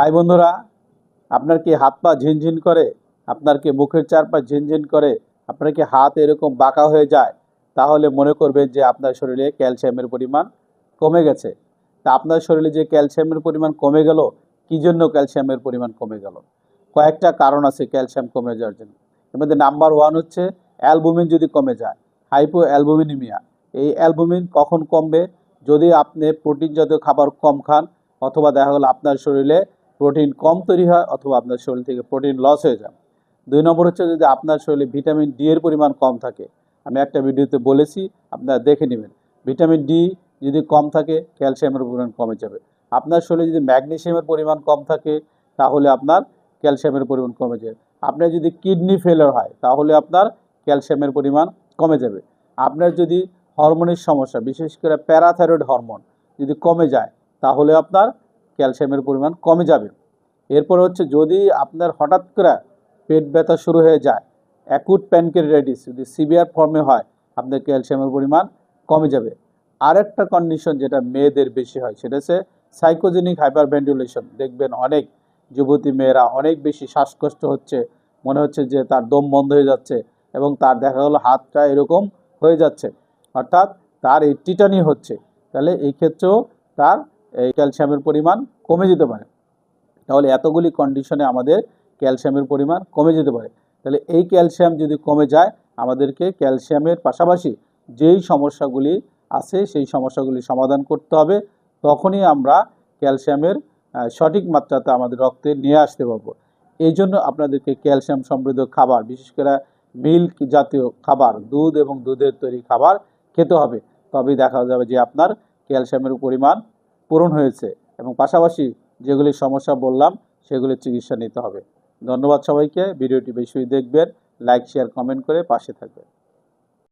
High বন্ধুরা, আপনার কি হাত পা ঝিনঝিন করে? আপনার কি মুখের চারপাশ ঝিনঝিন করে? আপনার কি হাত এরকম বাঁকা হয়ে যায়? তাহলে মনে করবেন যে আপনার শরীরে ক্যালসিয়ামের পরিমাণ কমে গেছে। তা আপনার শরীরে যে ক্যালসিয়ামের পরিমাণ কমে গেল, কি জন্য ক্যালসিয়ামের পরিমাণ কমে গেল? কয়েকটা কারণ আছে ক্যালসিয়াম কমে যাওয়ার জন্য। এর মধ্যে নাম্বার ওয়ান হচ্ছে, অ্যালবুমিন যদি কমে যায় হাইপো অ্যালবুমিনিমিয়া এই অ্যালবুমিন কখন কমবে? যদি আপনি প্রোটিন জাতীয় খাবার কম খান, অথবা দেখা গেলো আপনার শরীরে প্রোটিন কম তৈরি হয় অথবা আপনার শরীর থেকে প্রোটিন লস হয়ে যায়। দুই নম্বর হচ্ছে যদি আপনার শরীরে ভিটামিন ডি এর পরিমাণ কম থাকে, আমি একটা ভিডিওতে বলেছি, আপনারা দেখে নেবেন। ভিটামিন ডি যদি কম থাকে, ক্যালসিয়ামের পরিমাণ কমে যাবে। আপনার শরীরে যদি ম্যাগনেসিয়ামের পরিমাণ কম থাকে, তাহলে আপনার ক্যালসিয়ামের পরিমাণ কমে যাবে। আপনার যদি কিডনি ফেলার হয়, তাহলে আপনার ক্যালসিয়ামের পরিমাণ কমে যাবে। আপনার যদি হরমোনের সমস্যা, বিশেষ করে প্যারাথাইরয়েড হরমোন যদি কমে যায়, তাহলে আপনার ক্যালসিয়ামের পরিমাণ কমে যাবে। এরপর হচ্ছে যদি আপনার হঠাৎ করে পেট ব্যথা শুরু হয়ে যায় অ্যাকুট প্যানক্রিয়াটাইটিস যদি সিভিয়ার ফর্মে হয়, আপনার ক্যালসিয়ামের পরিমাণ কমে যাবে। আরেকটা কন্ডিশন যেটা মেয়েদের বেশি হয়, সেটা হচ্ছে সাইকোজেনিক হাইপার ভেন্টিলেশন দেখবেন অনেক যুবতী মেয়েরা অনেক বেশি শ্বাসকষ্ট হচ্ছে, মনে হচ্ছে যে তার দম বন্ধ হয়ে যাচ্ছে এবং তার দেখা গেলো হাতটা এরকম হয়ে যাচ্ছে। অর্থাৎ তার এই টিটানি হচ্ছে। তাহলে এই ক্ষেত্রেও তার এই ক্যালসিয়ামের পরিমাণ কমে যেতে পারে। তাহলে এতগুলি কন্ডিশনে আমাদের ক্যালসিয়ামের পরিমাণ কমে যেতে পারে। তাহলে এই ক্যালসিয়াম যদি কমে যায়, আমাদেরকে ক্যালসিয়ামের পাশাপাশি যেই সমস্যাগুলি আছে, সেই সমস্যাগুলি সমাধান করতে হবে। তখনই আমরা ক্যালসিয়ামের সঠিক মাত্রাতে আমাদের রক্তে নিয়ে আসতে পারব। এই জন্য আপনাদেরকে ক্যালসিয়াম সমৃদ্ধ খাবার, বিশেষ করে মিল্ক জাতীয় খাবার, দুধ এবং দুধের তৈরি খাবার খেতে হবে। তবেই দেখা যাবে যে আপনার ক্যালসিয়ামের পরিমাণ পূরণ হয়েছে এবং পাশাপাশি যেগুলি সমস্যা বললাম সেগুলির চিকিৎসা নিতে হবে। ধন্যবাদ সবাইকে। ভিডিওটি বেশি দেখবেন, লাইক, শেয়ার, কমেন্ট করে পাশে থাকবেন।